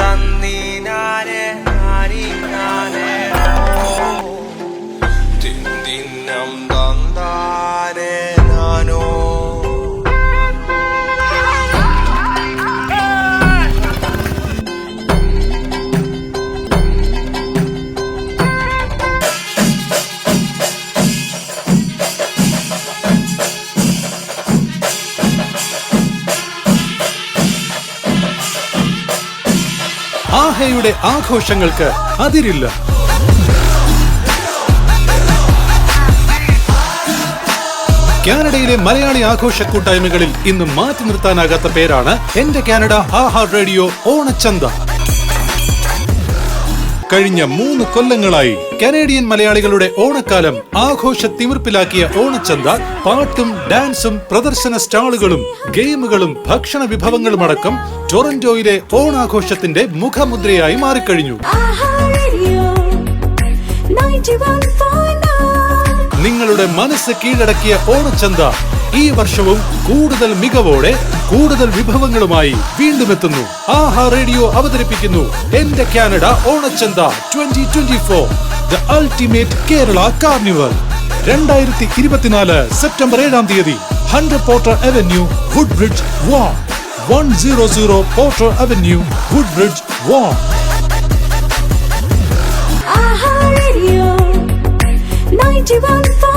നന്ദി ഞാനേ നാനി ഞാനേ തിന്തിന്നം തന്താരേ ആഹയുടെ ആഘോഷങ്ങൾക്ക് അതിരില്ല. കാനഡയിലെ മലയാളി ആഘോഷ കൂട്ടായ്മകളിൽ ഇന്ന് മാറ്റി നിർത്താനാകാത്ത പേരാണ് എന്റെ കാനഡ ആഹാ റേഡിയോ ഓണച്ചന്ത. കഴിഞ്ഞ മൂന്ന് കൊല്ലങ്ങളായി കനേഡിയൻ മലയാളികളുടെ ഓണക്കാലം ആഘോഷ തിമിർപ്പിലാക്കിയ ഓണച്ചന്ത പാട്ടും ഡാൻസും പ്രദർശന സ്റ്റാളുകളും ഗെയിമുകളും ഭക്ഷണ വിഭവങ്ങളും അടക്കം ടൊറന്റോയിലെ ഓണാഘോഷത്തിന്റെ മുഖമുദ്രയായി മാറിക്കഴിഞ്ഞു. ആഹാ റേഡിയോ. 91.9 നിങ്ങളുടെ മനസ്സ് കീഴടക്കിയ ഓണച്ചന്ത ഈ വർഷവും കൂടുതൽ മികവോടെ കൂടുതൽ വിഭവങ്ങളുമായി വീണ്ടും എത്തുന്നു. ആഹാ റേഡിയോ അവതരിപ്പിക്കുന്നു. എന്റെ Canada ഓണച്ചന്ത twenty twenty four the ultimate Kerala carnival. രണ്ടായിരത്തി ഇരുപത്തിനാല് സെപ്റ്റംബർ ഏഴാം തീയതി hundred Porter Avenue Woodbridge വാ. One zero zero Porter Avenue Woodbridge വാ you want for